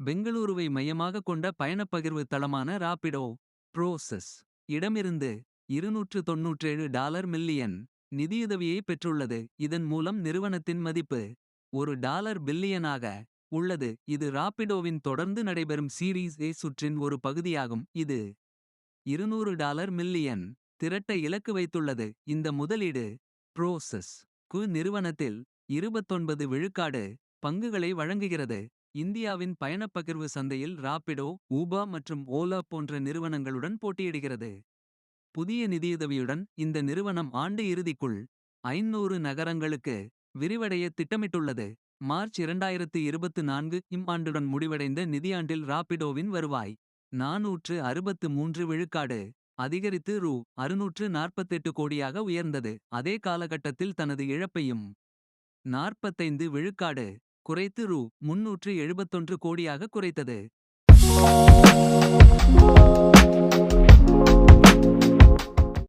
பெங்களூருவை மையமாக கொண்ட பயணப்பகிர்வு தளமான ராபிடோ. ப்ரோசஸ் இடமிருந்து இருநூற்று டாலர் மில்லியன். நிதியுதவியை பெற்றுள்ளது இதன் மூலம் நிறுவனத்தின் மதிப்பு. ஒரு டாலர் பில்லியனாக உள்ளது இது ராபிடோவின் தொடர்ந்து நடைபெறும் சீரீஸ் ஏ சுற்றின் ஒரு பகுதியாகும் இது. 200 டாலர் மில்லியன் திரட்ட இலக்கு வைத்துள்ளது இந்த முதலீடு. ப்ரோசஸ் கு நிறுவனத்தில் 29 விழுக்காடு பங்குகளை வழங்குகிறது. இந்தியாவின் பயணப்பகிர்வு சந்தையில் ராபிடோ. ஊபா மற்றும் ஓலா போன்ற நிறுவனங்களுடன் போட்டியிடுகிறது. புதிய நிதியுதவியுடன் இந்த நிறுவனம் ஆண்டு இறுதிக்குள். ஐநூறு நகரங்களுக்கு விரிவடைய திட்டமிட்டுள்ளது. மார்ச் 2024 இம் ஆண்டுடன் முடிவடைந்த நிதியாண்டில் ராபிடோவின் வருவாய். 463 விழுக்காடு அதிகரித்து ரூ. 648 கோடியாக உயர்ந்தது. அதே காலகட்டத்தில் தனது இழப்பையும் 45 விழுக்காடு குறைத்து ரூ முன்னூற்று எழுபத்தொன்று கோடியாக குறைத்தது.